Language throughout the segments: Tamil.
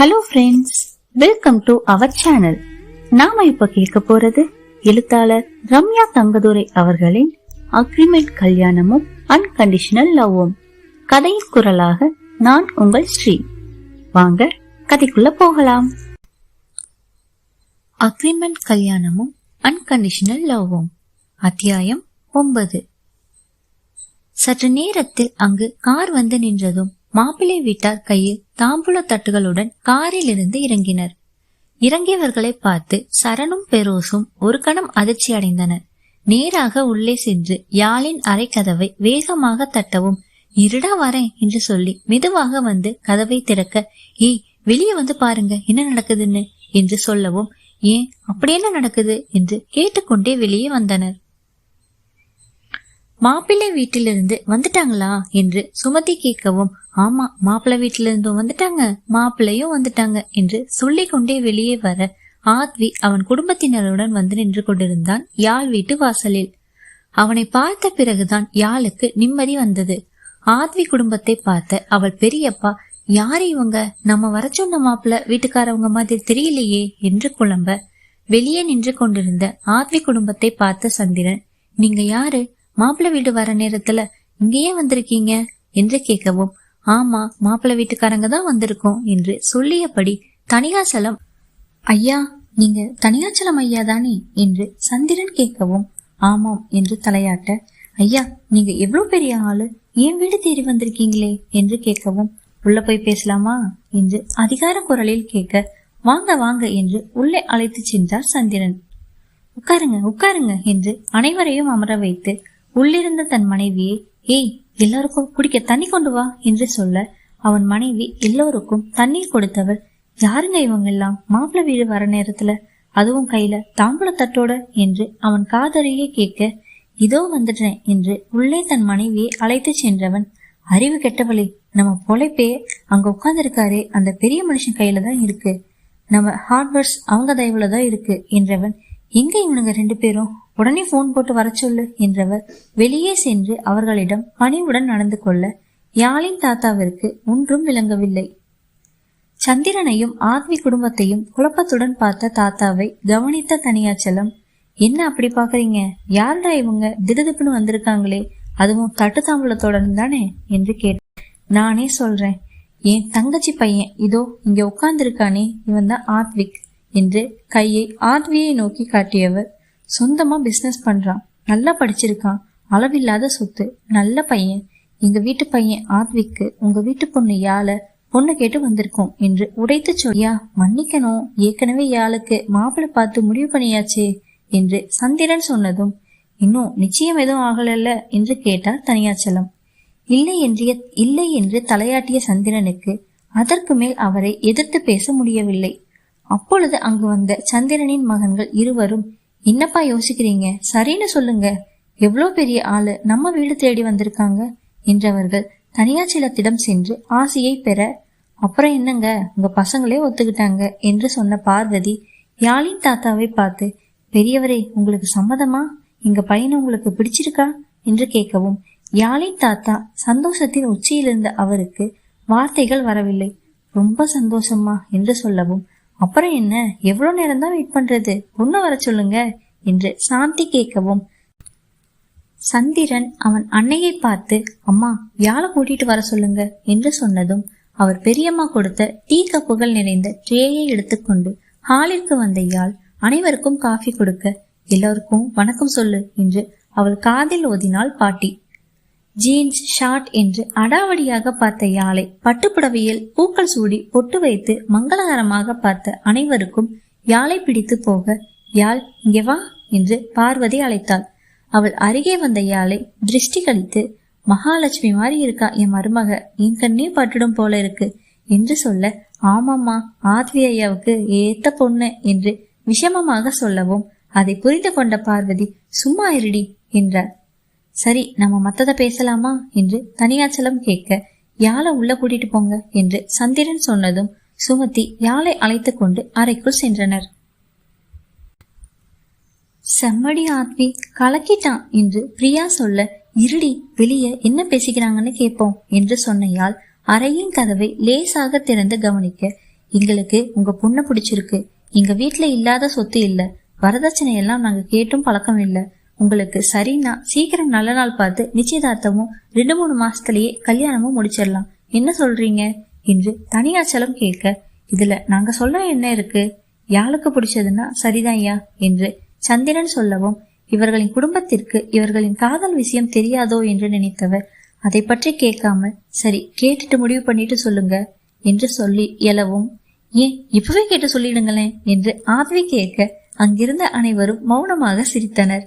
Hello friends welcome to our channel நாம இப்ப கேட்க போறது எழுத்தாளர் ரம்யா தங்கதுரை அவர்களின் அக்ரிமெண்ட் கல்யாணமும் அன்கண்டிஷனல் லவ்வும் கதையின் குரலாக நான் உங்கள் ஸ்ரீ. வாங்க கதைக்குள்ள போகலாம். அக்ரிமெண்ட் கல்யாணமும் அன்கண்டிஷனல் லவ்வும் அத்தியாயம் ஒன்பது. சற்று நேரத்தில் அங்கு கார் வந்து நின்றதும் மாப்பிள்ளை வீட்டார் கையில் தாம்பூல தட்டுகளுடன் காரில் இருந்து இறங்கினர். இறங்கியவர்களை பார்த்து சரணும் பெரோசும் ஒரு கணம் அதிர்ச்சி அடைந்தனர் நேராக உள்ளே சென்று யாழின் அறை கதவை வேகமாக தட்டவும் இருடா வரேன் என்று சொல்லி மெதுவாக வந்து கதவை திறக்க ஏய் வெளியே வந்து பாருங்க என்ன நடக்குதுன்னு என்று சொல்லவும் ஏன் அப்படி என்ன நடக்குது? என்று கேட்டுக்கொண்டே வெளியே வந்தனர். மாப்பிள்ளை வீட்டிலிருந்து வந்துட்டாங்களா என்று சுமதி கேட்கவும் ஆமா மாப்பிள்ளை வீட்டிலிருந்தும் வந்துட்டாங்க. மாப்பிள்ளையும் வந்துட்டாங்க என்று சொல்லி கொண்டே வெளியே வர ஆத்வி அவன் குடும்பத்தினருடன் வந்து நின்று கொண்டிருந்தான் யாழ் வீட்டு வாசலில். அவனை பார்த்த பிறகுதான் யாழுக்கு நிம்மதி வந்தது. ஆத்வி குடும்பத்தை பார்த்த அவள் பெரியப்பா யார் இவங்க? நம்ம வர சொன்ன மாப்பிள்ள வீட்டுக்காரவங்க மாதிரி தெரியலையே என்று குழம்ப. வெளியே நின்று கொண்டிருந்த ஆத்வி குடும்பத்தை பார்த்த சந்திரன் நீங்க யாரு? மாப்பிள்ளை வீடு வர நேரத்துல இங்கேயே வந்திருக்கீங்க என்று கேட்கவும் ஆமா மாப்பிள்ளை வீட்டுக்காரங்க தான் வந்திருக்கோம் என்று சொல்லியபடி தனியாசலம் ஐயா நீங்க தனியாச்சலம் ஐயா தானே என்று சந்திரன் கேட்கவும் ஆமாம் என்று தலையாட்ட ஐயா நீங்க எவ்வளவு பெரிய ஆளு ஏன் வீடு தேடி வந்திருக்கீங்களே என்று கேட்கவும் உள்ள போய் பேசலாமா என்று அதிகார குரலில் கேட்க வாங்க வாங்க என்று உள்ளே அழைத்து சென்றார் சந்திரன். உட்காருங்க உட்காருங்க என்று அனைவரையும் அமர வைத்து உள்ளிருந்த தன் மனைவியை ஏய் எல்லாருக்கும் குடிக்க தண்ணி கொண்டு வா என்று சொல்ல அவன் மனைவி எல்லோருக்கும் தண்ணீர் கொடுத்தவள். யாருங்க இவங்க எல்லாம்? மாப்பிள்ளை வீடு வர நேரத்துல. அதுவும் கையில தாம்பூல தட்டோட என்று அவன் காதறியே கேட்க இதோ வந்துட்டேன் என்று உள்ளே தன் மனைவியை அழைத்து சென்றவன். அறிவு கெட்டவளே நம்ம பொழைப்பே அங்க உட்கார்ந்திருக்காரே அந்த பெரிய மனுஷன் கையில தான் இருக்கு. நம்ம ஹார்ட்வேர்ஸ் அவங்க தயவுல தான் இருக்கு என்றவன் எங்க இவனுங்க ரெண்டு பேரும்? உடனே போன் போட்டு வர சொல்லு என்றவர் வெளியே சென்று அவர்களிடம் பணிவுடன் நடந்து கொள்ள யாழின் தாத்தாவிற்கு ஒன்றும் விளங்கவில்லை. சந்திரனையும் ஆத்வி குடும்பத்தையும் குழப்பத்துடன் பார்த்த தாத்தாவை கவனித்த தனியாச்சலம் என்ன அப்படி பாக்குறீங்க யாருடா இவங்க? திடுதிப்புன்னு வந்திருக்காங்களே. அதுவும் தட்டு தாம்பூலத்தோடன் தானே? என்று கேட்டேன் நானே சொல்றேன். என் தங்கச்சி பையன் இதோ இங்க உட்கார்ந்திருக்கானே. இவன் தான் ஆத்விக் என்று கையை ஆத்வியை நோக்கி காட்டியவர் சொந்தமா பிசினஸ் பண்றான். நல்லா படிச்சிருக்கான். அளவில்லாத சொத்து. நல்ல பையன். எங்க வீட்டு பையன் ஆத்விக்கு உங்க வீட்டு பொண்ணு யாழ பொண்ணு கேட்டு வந்திருக்கோம் என்று உடைத்து சொல்லியா மன்னிக்கணும். ஏற்கனவே யாழுக்கு மாப்பிள்ளை பார்த்து முடிவு பண்ணியாச்சே என்று சந்திரன் சொன்னதும் இன்னும் நிச்சயம் எதுவும் ஆகலல்ல என்று கேட்டார் தனியாச்சலம். இல்லை என்று இல்லை என்று தலையாட்டிய சந்திரனுக்கு அதற்கு மேல் அவரை எதிர்த்து பேச முடியவில்லை. அப்பொழுது அங்கு வந்த சந்திரனின் மகன்கள் இருவரும் என்னப்பா யோசிக்கிறீங்க? சரின்னு சொல்லுங்க. எவ்வளோ பெரிய ஆளு நம்ம வீடு தேடி வந்திருக்காங்க? என்றவர்கள் தனியாச்சலத்திடம் சென்று ஆசையை பெற அப்புறம் என்னங்க? உங்க பசங்களே ஒத்துக்கிட்டாங்க என்று சொன்ன பார்வதி யாழின் தாத்தாவை பார்த்து பெரியவரே உங்களுக்கு சம்மதமா? எங்க பையனை உங்களுக்கு பிடிச்சிருக்கா? என்று கேட்கவும் யாழின் தாத்தா சந்தோஷத்தின் உச்சியிலிருந்த அவருக்கு வார்த்தைகள் வரவில்லை. ரொம்ப சந்தோஷமா என்று சொல்லவும் அப்புறம் என்ன? எவ்வளவு நேரம் தான் வெயிட் பண்றது? பொண்ணு வர சொல்லுங்க என்று சாந்தி கேட்கவும். சந்திரன் அவன் அன்னையை பார்த்து அம்மா யாழை கூட்டிட்டு வர சொல்லுங்க? என்று சொன்னதும் அவர் பெரியம்மா கொடுத்த டீ கப்புகள் நிறைந்த ட்ரேயை எடுத்துக்கொண்டு ஹாலிற்கு வந்த யாழ் அனைவருக்கும் காஃபி கொடுக்க எல்லோருக்கும் வணக்கம் சொல்லு என்று அவள் காதில் ஓதினாள் பாட்டி. ஜீன்ஸ் ஷார்ட் என்று அடாவடியாக பார்த்த யாழை பட்டுப்புடவையில் பூக்கள் சூடி பொட்டு வைத்து மங்களகரமாக பார்த்த அனைவருக்கும் யாழை பிடித்து போக யாழ் இங்கே வா என்று பார்வதி அழைத்தாள். அவள் அருகே வந்த யாழை திருஷ்டி கழித்து மகாலட்சுமி மாதிரி இருக்கா என் மருமக? என் கண்ணே பட்டுடும் போல இருக்கு என்று சொல்ல ஆமாம்மா ஆத்வி ஐயாவுக்கு ஏத்த பொண்ணு என்று விஷமமாக சொல்லவும் அதை புரிந்து கொண்ட பார்வதி சும்மா இருடி என்றார் சரி நம்ம மத்ததை பேசலாமா? என்று தனியாச்சலம் கேட்க யாழை உள்ள கூட்டிட்டு போங்க என்று சந்திரன் சொன்னதும் சுமதி யாழை அழைத்து கொண்டு அறைக்குள் சென்றனர். செம்மடி ஆத்வி கலக்கிட்டான் என்று பிரியா சொல்ல இருடி வெளியே என்ன பேசிக்கிறாங்கன்னு கேட்போம் என்று சொன்னையால் அறையின் கதவை லேசாக திறந்து கவனிக்க எங்களுக்கு உங்க பொண்ணை பிடிச்சிருக்கு. எங்க வீட்டுல இல்லாத சொத்து இல்ல. வரதட்சணை எல்லாம் நாங்க கேட்டும் பழக்கம் இல்லை. உங்களுக்கு சரின்னா சீக்கிரம் நல்ல நாள் பார்த்து நிச்சயதார்த்தமும் ரெண்டு மூணு மாசத்திலேயே கல்யாணமும் முடிச்சிடலாம். என்ன சொல்றீங்க? என்று தனியாச்சலம் கேட்க இதுல நாங்க சொல்ல என்ன இருக்கு? யாருக்கு பிடிச்சதுன்னா சரிதான் ஐயா என்று சந்திரன் சொல்லவும் இவர்களின் குடும்பத்திற்கு இவர்களின் காதல் விஷயம் தெரியாதோ என்று நினைத்தவர். அதை பற்றி கேட்காம சரி கேட்டுட்டு முடிவு பண்ணிட்டு சொல்லுங்க என்று சொல்லி எழவும் ஏன் இப்பவே கேட்டு சொல்லிடுங்களேன் என்று ஆதவி கேட்க அங்கிருந்த அனைவரும் மௌனமாக சிரித்தனர்.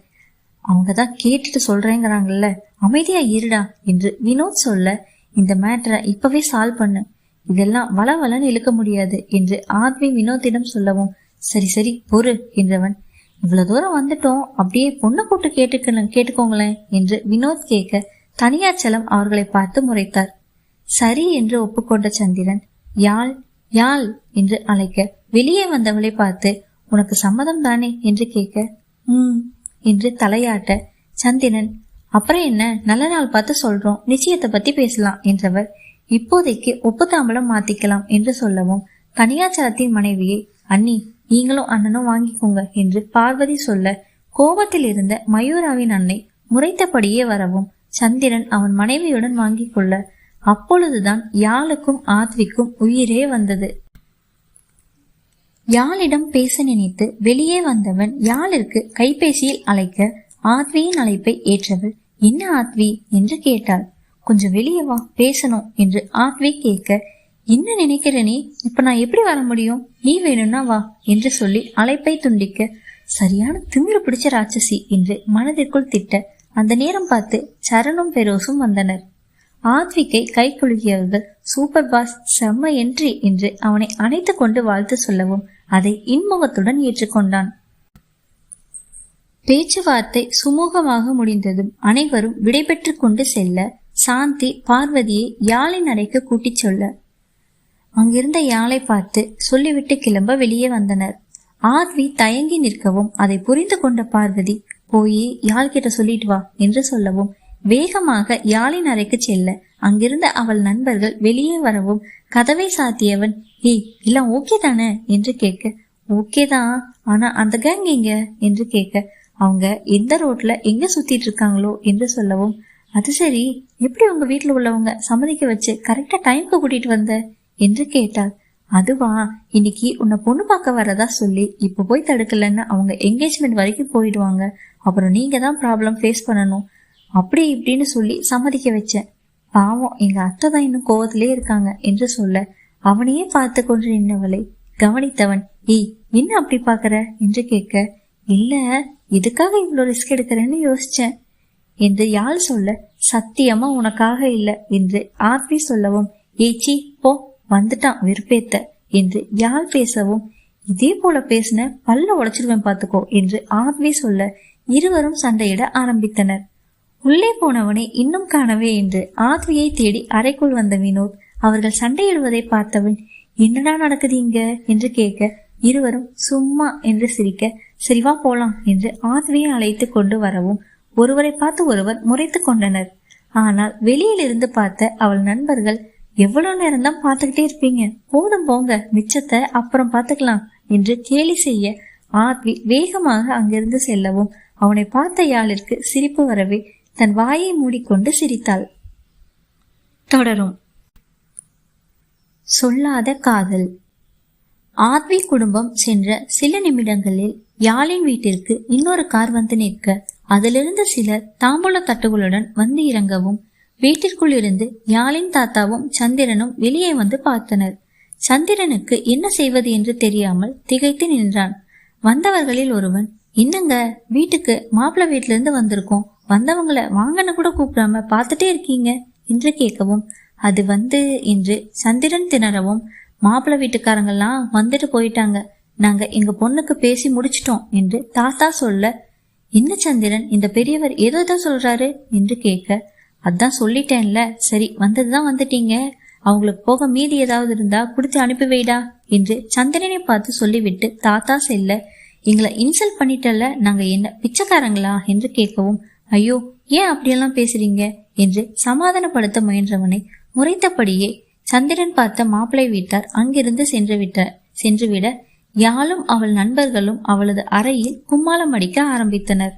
அவங்க தான் கேட்டுட்டு சொல்றேங்கிறாங்கல்ல. அமைதியா இருடா என்று வினோத் சொல்ல இந்த மேட்டரை இப்பவே சால்வ் பண்ணு. இதெல்லாம் வளவலன்னு இழுக்க முடியாது என்று ஆத்மி வினோத்திடம் சொல்லவும் சரி சரி பொறு என்றவன். இவ்வளவு தூரம் வந்துட்டோம் அப்படியே பொண்ணு கூட்டு கேட்டுக்கணும் கேட்டுக்கோங்களேன் என்று வினோத் கேட்க தனியாச்சலம் அவர்களை பார்த்து முறைத்தார். சரி என்று ஒப்புக்கொண்ட சந்திரன் யாழ் யாழ் என்று அழைக்க வெளியே வந்தவளை பார்த்து உனக்கு சம்மதம் தானே என்று கேட்க ம் என்று தலையாட்ட சந்திரன் அப்புறம் என்ன? நல்ல நாள் பார்த்து சொல்றோம். நிச்சயத்தை பத்தி பேசலாம் என்றவர் இப்போதைக்கு ஒப்புத்தாம்பலம் மாத்திக்கலாம் என்று சொல்லவும் கனியாச்சலத்தின் மனைவியை அண்ணி நீங்களும் அண்ணனும் வாங்கிக்கோங்க என்று பார்வதி சொல்ல கோபத்தில் இருந்த மயூராவின் அன்னை முறைத்தபடியே வரவும் சந்திரன் அவன் மனைவியுடன் வாங்கிக் கொள்ள அப்பொழுதுதான் யாழுக்கும் ஆத்விக்கும் உயிரே வந்தது. யாழிடம் பேச நினைத்து வெளியே வந்தவன் யாழிற்கு கைபேசியில் அழைக்க ஆத்வியின் அழைப்பை ஏற்றவள் என்ன ஆத்வி என்று கேட்டாள். கொஞ்சம் வெளியே வா பேசணும் என்று ஆத்வி கேட்க என்ன நினைக்கிற நீ? இப்ப நான் எப்படி வர முடியும்? நீ வேணும்னா வா என்று சொல்லி அழைப்பை துண்டிக்க சரியான திமிரு பிடிச்ச ராட்சசி என்று மனதிற்குள் திட்ட அந்த நேரம் பார்த்து சரணும் பெரோசும் வந்தனர். ஆத்விக்கை கை குலுகியவர்கள் சூப்பர் பாஸ் செம்ம என்ட்ரி என்று அவனை அணைத்து கொண்டு வாழ்த்து சொல்லவும் அதை இன்முகத்துடன் ஏற்றுக்கொண்டான். பேச்சுவார்த்தை சுமூகமாக முடிந்ததும் அனைவரும் விடைபெற்று கொண்டு செல்ல சாந்தி பார்வதியை யாழின் அறைக்கு கூட்டிச் சொல்ல. அங்கிருந்த யாழை பார்த்து சொல்லிவிட்டு கிளம்ப வெளியே வந்தனர். ஆத்வி தயங்கி நிற்கவும் அதை புரிந்து கொண்ட பார்வதி போய் யாழ் கிட்ட சொல்லிட்டு வா என்று சொல்லவும் வேகமாக யாழின் அறைக்கு செல்ல. அங்கிருந்த அவள் நண்பர்கள் வெளியே வரவும் கதவை சாத்தியவன். ஏய் எல்லாம் ஓகே தானே? என்று கேட்க ஓகே தான். ஆனா அந்த கேங் எங்க? என்று கேட்க அவங்க எந்த ரோட்ல எங்க சுத்திட்டு இருக்காங்களோ? என்று சொல்லவும் அது சரி. எப்படி உங்க வீட்டுல உள்ளவங்க சம்மதிக்க வச்சு கரெக்டா டைம்க்கு கூட்டிட்டு வந்த? என்று கேட்டாள். அதுவா. இன்னைக்கு உன்னை பொண்ணு பார்க்க வரதா சொல்லி இப்ப போய் தடுக்கலன்னு அவங்க என்கேஜ்மெண்ட் வரைக்கும் போயிடுவாங்க. அப்புறம் நீங்க தான் ப்ராப்ளம் ஃபேஸ் பண்ணணும். அப்படி இப்படின்னு சொல்லி சம்மதிக்க வச்சேன். பாவம் எங்க அத்தை தான் இன்னும் கோவத்திலே இருக்காங்க என்று சொல்ல அவனையே பார்த்து கொண்டு நின்றவளை கவனித்தவன் ஏய் என்ன அப்படி பாக்குற என்று கேட்க இல்ல எதுக்காக இவ்வளவு ரிஸ்க் எடுக்கிறேன்னு யோசிச்சேன் என்று யாழ் சொல்ல சத்தியமா உனக்காக இல்ல என்று ஆர்த்தி சொல்லவும் ஏச்சி போ வந்துட்டான் வெறுப்பேத்த என்று யாழ் பேசவும் இதே போல பேசின பல்ல உடைச்சிருவேன் பார்த்துக்கோ என்று ஆர்வி சொல்ல இருவரும் சண்டையிட ஆரம்பித்தனர். உள்ளே போனவனை இன்னும் காணவே என்று ஆத்வியை தேடி அறைக்குள் வந்த வினோத் அவர்கள் சண்டையிடுவதை பார்த்தவன் என்னடா நடக்குது இங்க? என்று கேட்க இருவரும் சும்மா என்று சிரிக்க சரிவா போலாம் என்று ஆத்வியை அழைத்து கொண்டு வரவும் ஒருவரை பார்த்து ஒருவர் முறைத்து கொண்டனர். ஆனால் வெளியில் இருந்து பார்த்த அவள் நண்பர்கள் எவ்வளவு நேரம் தான் பார்த்துக்கிட்டே இருப்பீங்க? போதும் போங்க மிச்சத்தை அப்புறம் பார்த்துக்கலாம் என்று கேலி செய்ய ஆத்வி வேகமாக அங்கிருந்து செல்லவும் அவனை பார்த்த யாழிற்கு சிரிப்பு வரவே தன் வாயை மூடிக்கொண்டு சிரித்தாள். தொடரும். சொல்லாத காதல். ஆத்வி குடும்பம் சென்ற சில நிமிடங்களில் யாழின் வீட்டிற்கு இன்னொரு கார் வந்து நிற்க அதிலிருந்து சிலர் தாம்பூல தட்டுகளுடன் வந்து இறங்கவும் வீட்டிற்குள் இருந்து யாழின் தாத்தாவும் சந்திரனும் வெளியே வந்து பார்த்தனர். சந்திரனுக்கு என்ன செய்வது என்று தெரியாமல் திகைத்து நின்றான். வந்தவர்களில் ஒருவன் என்னங்க வீட்டுக்கு மாப்பிள்ளை வீட்டுல இருந்து வந்திருக்கோம். வந்தவங்களை வாங்கன்னு கூட கூப்பிடாம பார்த்துட்டே இருக்கீங்க. என்று கேட்கவும் அது வந்து இன்று சந்திரன் திணறவும் மாப்பிள்ளை வீட்டுக்காரங்கெல்லாம் வந்துட்டு போயிட்டாங்க. நாங்க எங்க பொண்ணுக்கு பேசி முடிச்சிட்டோம் என்று தாத்தா சொல்ல என்ன சந்திரன் இந்த பெரியவர் ஏதோ தான் சொல்றாரு என்று கேட்க அதான் சொல்லிட்டேன்ல சரி வந்ததுதான் வந்துட்டீங்க. அவங்களுக்கு போக மீதி ஏதாவது இருந்தா கொடுத்து அனுப்பி வைடா என்று சந்திரனை பார்த்து சொல்லிவிட்டு தாத்தா செல்ல எங்களை இன்சல்ட் பண்ணிட்டல நாங்க என்ன பிச்சைக்காரங்களா என்று கேட்கவும் ஐயோ ஏன் அப்படியெல்லாம் பேசுறீங்க? என்று சமாதானப்படுத்த முயன்றவனை முறைத்தபடியே சந்திரன் பார்த்த மாப்பிளை வீட்டார் அங்கிருந்து சென்று விட்ட சென்றுவிட யாழும் அவள் நண்பர்களும் அவளது அறையில் கும்மாளம் அடிக்க ஆரம்பித்தனர்.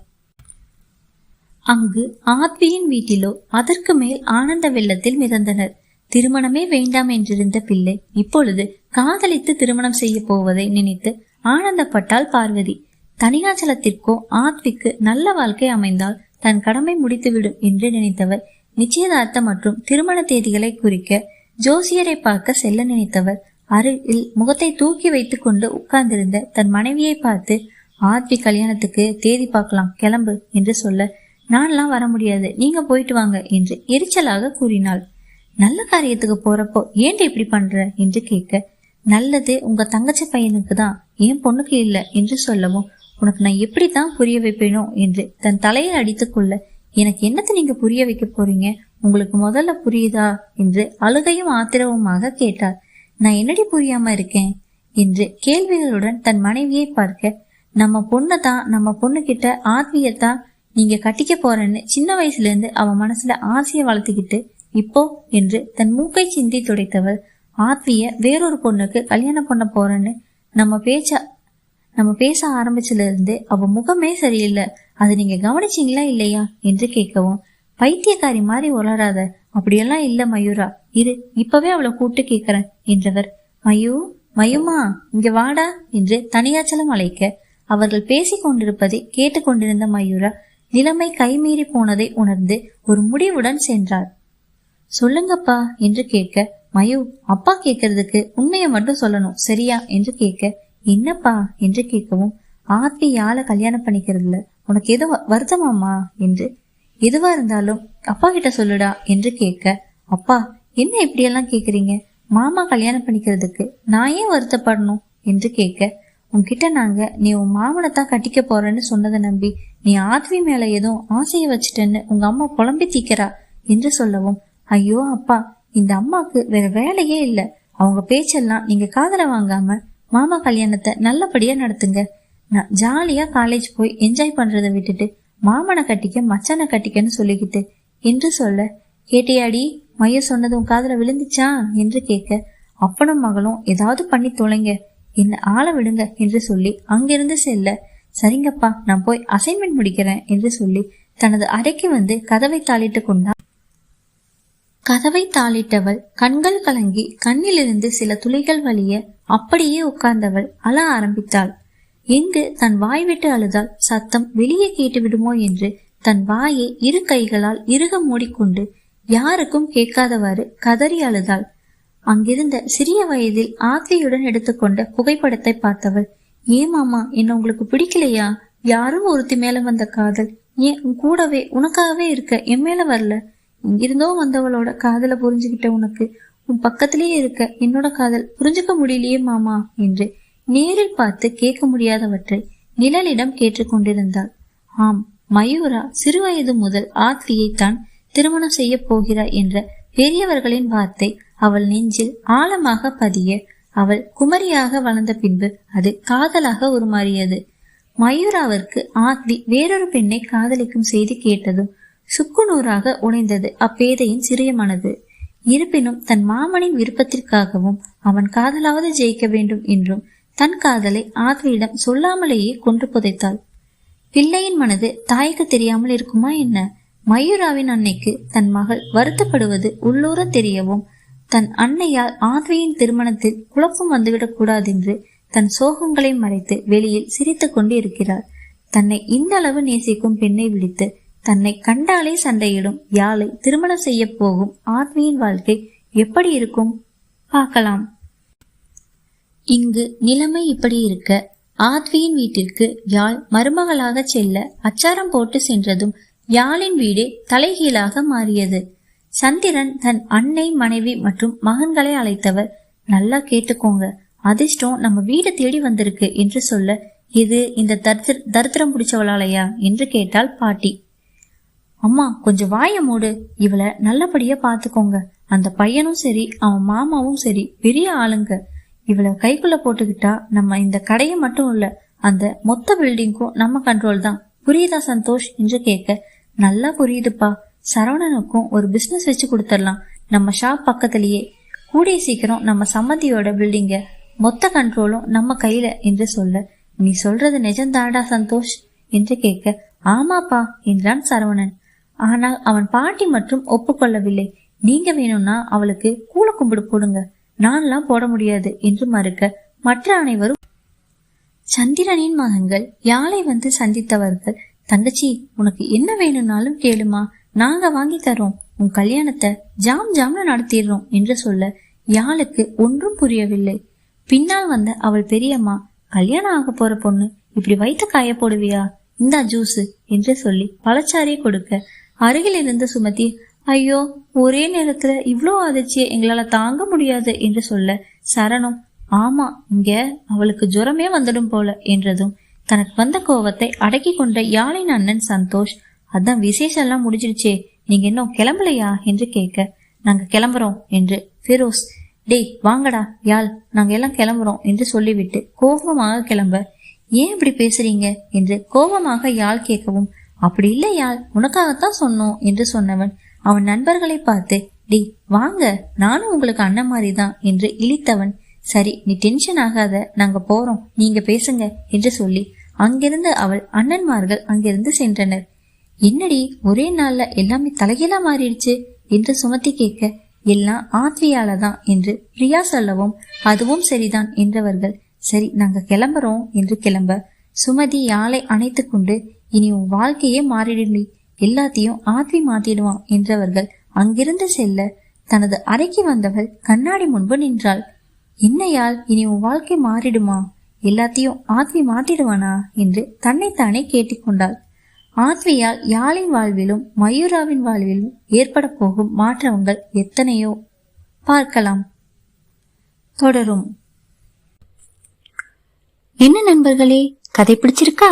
அங்கு ஆத்வியின் வீட்டிலோ அதற்கு மேல் ஆனந்த வெள்ளத்தில் மிதந்தனர். திருமணமே வேண்டாம் என்றிருந்த பிள்ளை இப்பொழுது காதலித்து திருமணம் செய்ய போவதை நினைத்து ஆனந்தப்பட்டாள் பார்வதி. தனியாச்சலத்திற்கோ ஆத்விக்கு நல்ல வாழ்க்கை அமைந்தால் தன் கடமை முடித்துவிடும் என்று நினைத்தவர். நிச்சயதார்த்தம் மற்றும் திருமண தேதிகளை குறிக்க ஜோசியரை பார்க்க செல்ல நினைத்தவர். அருகில் முகத்தை தூக்கி வைத்து கொண்டு உட்கார்ந்திருந்த தன் மனைவியை பார்த்து ஆத்வி கல்யாணத்துக்கு தேதி பார்க்கலாம் கிளம்பு என்று சொல்ல நான்லாம் வர முடியாது நீங்க போயிட்டு வாங்க என்று எரிச்சலாக கூறினாள். நல்ல காரியத்துக்கு போறப்போ ஏன்டி இப்படி பண்ற? என்று கேட்க நல்லது உங்க தங்கச்சி பையனுக்கு தான் என் பொண்ணுக்கு இல்லை என்று சொல்லவும் உனக்கு நான் எப்படித்தான் புரிய வைப்பேனோ என்று தன் தலையை அடித்துக்கொள்ள எனக்கு என்னத்தை நீங்க புரிய வைக்க போறீங்க? உங்களுக்கு முதல்ல புரியுதா? என்று அழுகையும் ஆத்திரவுமாக கேட்டார் நான் என்னடி புரியாம இருக்கேன்? என்று கேள்விகளுடன் தன் மனைவியை பார்க்க நம்ம பொண்ணை தான் நம்ம பொண்ணு கிட்ட ஆத்மீயத்தான் நீங்க கட்டிக்க போறேன்னு சின்ன வயசுல இருந்து அவன் மனசுல ஆசையை வளர்த்துக்கிட்டு இப்போ என்று தன் மூக்கை சிந்தி துடைத்தவள் ஆத்விய வேறொரு பொண்ணுக்கு கல்யாணம் பண்ண போறேன்னு நம்ம பேச்ச நம்ம பேச ஆரம்பிச்சதுல இருந்து அவ முகமே சரியில்லை. அதை நீங்க கவனிச்சீங்களா இல்லையா என்று கேட்கவும் பைத்தியக்காரி மாதிரி உளராத அப்படியெல்லாம் இல்ல மயூரா. இரு இப்பவே அவளை கூட்டு கேக்குறேன் என்றவர். மயூ மயுமா இங்க வாடா என்று தனியாச்சலம் அழைக்க அவர்கள் பேசிக் கொண்டிருப்பதை கேட்டுக்கொண்டிருந்த மயூரா நிலைமை கைமீறி போனதை உணர்ந்து ஒரு முடிவுடன் சென்றாள். சொல்லுங்கப்பா என்று கேட்க மயு அப்பா கேட்கறதுக்கு உண்மையை மட்டும் சொல்லணும் சரியா? என்று கேட்க என்னப்பா என்று கேட்கவும் ஆர்த்தி யாழ கல்யாணம் பண்ணிக்கிறதுல உனக்கு எது வருத்தமாமா என்று எதுவா இருந்தாலும் அப்பா கிட்ட சொல்லுடா என்று கேட்க அப்பா என்ன இப்படியெல்லாம் கேக்குறீங்க? மாமா கல்யாணம் பண்ணிக்கிறதுக்கு நான் ஏன் வருத்தப்படணும்? என்று கேட்க உன்கிட்ட நாங்க நீ உன் மாமனை தான் கட்டிக்க போறேன்னு சொன்னதை நம்பி நீ ஆத்வி மேல எதுவும் ஆசையை வச்சுட்டேன்னு உங்க அம்மா புலம்பி தீக்கிறா என்று சொல்லவும் ஐயோ அப்பா இந்த அம்மாக்கு வேற வேலையே இல்ல. அவங்க பேச்செல்லாம் நீங்க காதல வாங்காம மாமா கல்யாணத்தை நல்லபடியா நடத்துங்க. நான் ஜாலியா காலேஜ் போய் என்ஜாய் பண்றதை விட்டுட்டு மாமனை கட்டிக்க மச்சானை கட்டிக்கன்னு சொல்லிக்கிட்டு என்று சொல்ல கேட்டியாடி மைய சொன்னது உன் காதல விழுந்துச்சா? என்று கேட்க அப்பனும் மகளும் ஏதாவது பண்ணி தொலைங்க என்ன ஆள விடுங்க என்று சொல்லி அங்கிருந்து செல்ல சரிங்கப்பா நான் போய் அசைன்மெண்ட் முடிக்கிறேன் என்று சொல்லி தனது அறைக்கு வந்து கதவை தாளிட்டு கொண்டார் கதவை தாளிட்டவள் கண்கள் கலங்கி கண்ணிலிருந்து சில துளிகள் வழிய அப்படியே உட்கார்ந்தவள் அழ ஆரம்பித்தாள். எங்கு தன் வாய் விட்டு அழுதால் சத்தம் வெளியே கேட்டு விடுமோ என்று தன் வாயை இரு கைகளால் இறுக மூடிக்கொண்டு யாருக்கும் கேட்காதவாறு கதறி அழுதாள். அங்கிருந்த சிறிய வயதில் ஆத்வியுடன் எடுத்துக்கொண்ட புகைப்படத்தை பார்த்தவள் ஏ மாமா என்ன உங்களுக்கு பிடிக்கலையா? யாரும் ஒருத்தி மேல வந்த காதல். ஏன் உன் கூடவே உனக்காகவே இருக்க என் மேல வரல. இங்கிருந்தோ வந்தவளோட காதல புரிஞ்சுகிட்ட உனக்கு உன் பக்கத்திலேயே இருக்க என்னோட காதல் புரிஞ்சுக்க முடியலையே மாமா என்று நேரில் பார்த்து கேட்க முடியாதவற்றை நிழலிடம் கேட்டுக்கொண்டிருந்தாள். ஆம் மயூரா சிறுவயது முதல் ஆத்வியை தான் திருமணம் செய்ய போகிறாய் என்ற பெரியவர்களின் வார்த்தை அவள் நெஞ்சில் ஆழமாக பதிய அவள் குமரியாக வளர்ந்த பின்பு அது காதலாக உருமாறியது. மயூராவிற்கு ஆத்வி வேறொரு பெண்ணை காதலிக்கும் செய்தி கேட்டதும் சுக்குநூறாக உடைந்தது. அப்பேதையின் சிறிய மனது இருப்பினும் தன் மாமனின் விருப்பத்திற்காகவும் அவன் காதலாவது ஜெயிக்க வேண்டும் என்றும் தன் காதலை ஆத்வியிடம் சொல்லாமலேயே கொன்று புதைத்தாள். பிள்ளையின் மனது தாய்க்கு தெரியாமல் இருக்குமா என்ன? மயூராவின் அன்னைக்கு தன் மகள் வருத்தப்படுவது உள்ளூர தெரியவும் தன் அன்னையால் ஆத்வியின் திருமணத்தில் குழப்பம் வந்துவிடக் கூடாதென்று தன் சோகங்களை மறைத்து வெளியில் சிரித்து கொண்டு இருக்கிறார் தன்னை இந்த அளவு நேசிக்கும் பெண்ணை விழித்து தன்னை கண்டாலே சண்டையிடும். யாழை திருமணம் செய்ய போகும் ஆத்மியின் வாழ்க்கை எப்படி இருக்கும்? பார்க்கலாம். இங்கு நிலைமை இப்படி இருக்க. ஆத்வியின் வீட்டிற்கு யாழ் மருமகளாக செல்ல அச்சாரம் போட்டு சென்றதும் யாழின் வீடே தலைகீழாக மாறியது. சந்திரன் தன் அன்னை மனைவி மற்றும் மகன்களை அழைத்தவர் நல்லா கேட்டுக்கோங்க. அதிர்ஷ்டம் நம்ம வீடு தேடி வந்திருக்கு என்று சொல்ல இது இந்த தரித்திரம் பிடிச்சவளாலையா? என்று கேட்டாள் பாட்டி. அம்மா கொஞ்சம் வாய மூடு. இவளை நல்லபடியா பாத்துக்கோங்க. அந்த பையனும் சரி அவன் மாமாவும் சரி பெரிய ஆளுங்க. இவளை கைக்குள்ள போட்டுக்கிட்டா நம்ம இந்த கடையை மட்டும் இல்ல அந்த மொத்த பில்டிங்க்கும் நம்ம கண்ட்ரோல் தான். புரியுதா சந்தோஷ்? என்று கேட்க நல்லா புரியுதுப்பா. சரவணனுக்கும் ஒரு பிசினஸ் வச்சு கொடுத்துடலாம். நம்ம ஷாப் பக்கத்திலேயே. கூடிய சீக்கிரம் நம்ம சம்மதியோட பில்டிங்க மொத்த கண்ட்ரோலும் நம்ம கையில என்று சொல்ல நீ சொல்றது நிஜந்தாடா சந்தோஷ்? என்று கேட்க ஆமாப்பா என்றான் சரவணன். ஆனால் அவன் பாட்டி மட்டும் ஒப்புக்கொள்ளவில்லை. நீங்க வேணும்னா அவளுக்கு கூல கும்பிடு போடுங்க. நான்லாம் போட முடியாது என்று மறுக்க மற்ற அனைவரும் சந்திரனின் மகன்கள் யாழை வந்து சந்தித்தவர்கள். தங்கச்சி உனக்கு என்ன வேணும்னாலும் கேளுமா. நாங்க வாங்கி தரோம். உன் கல்யாணத்தை ஜாம் ஜாம்னு நடத்திடுறோம் என்று சொல்ல யாழுக்கு ஒன்றும் புரியவில்லை. பின்னால் வந்த அவள் பெரியம்மா கல்யாணம் ஆக போற பொண்ணு இப்படி வைத்த காய போடுவியா? இந்தா ஜூஸ் என்று சொல்லி பழச்சாரியை கொடுக்க அருகில் இருந்த சுமதி ஐயோ ஒரே நேரத்துல இவ்ளோ அதிர்ச்சியை எங்களால தாங்க முடியாது என்று சொல்ல சரணம் ஆமா இங்க அவளுக்கு ஜுரமே வந்துடும் போல என்றதும் தனக்கு வந்த கோவத்தை அடக்கி கொண்ட யாழின் அண்ணன் சந்தோஷ் அதான் விசேஷம் எல்லாம் முடிஞ்சிருச்சே நீங்க இன்னும் கிளம்பலையா? என்று கேட்க நாங்க கிளம்புறோம் என்று ஃபிரோஸ் டேய் வாங்கடா யாழ் நாங்க எல்லாம் கிளம்புறோம் என்று சொல்லிவிட்டு கோபமாக கிளம்ப ஏன் இப்படி பேசுறீங்க? என்று கோபமாக யாழ் கேட்கவும் அப்படி இல்லையால் உனக்காகத்தான் சொன்னோம் என்று சொன்னவன் அவன் நண்பர்களை பார்த்து டி வாங்க. நானும் உங்களுக்கு அண்ணன் மாதிரி தான் என்று இழித்தவன் சரி நீ டென்ஷன் ஆகாத. நாங்க போறோம். நீங்க பேசுங்க என்று சொல்லி அங்கிருந்து அவள் அண்ணன்மார்கள் அங்கிருந்து சென்றனர். என்னடி ஒரே நாள்ல எல்லாமே தலைகீழா மாறிடுச்சு என்று சுமத்தி கேட்க எல்லாம் ஆத்வியால தான் என்று பிரியா சொல்லவும் அதுவும் சரிதான் என்றவர்கள் சரி நாங்க கிளம்புறோம் என்று கிளம்ப சுமதி யாழை அணைத்து கொண்டு இனி உன் வாழ்க்கையே மாறிடுடி எல்லாத்தையும் ஆத்வி மாத்திடுவான் என்றவர்கள் அங்கிருந்து செல்ல தனது அறைக்கு வந்தவள் கண்ணாடி முன்பு நின்றாள். என்னையால் இனி உன் வாழ்க்கை மாறிடுமா? எல்லாத்தையும் ஆத்வி மாத்திடுவானா என்று தன்னைத்தானே கேட்டுக்கொண்டாள். ஆத்வியால் யாழின் வாழ்விலும் மயூராவின் வாழ்விலும் ஏற்பட போகும் மாற்றங்கள் எத்தனையோ? பார்க்கலாம். தொடரும். என்ன நண்பர்களே கதை பிடிச்சிருக்கா?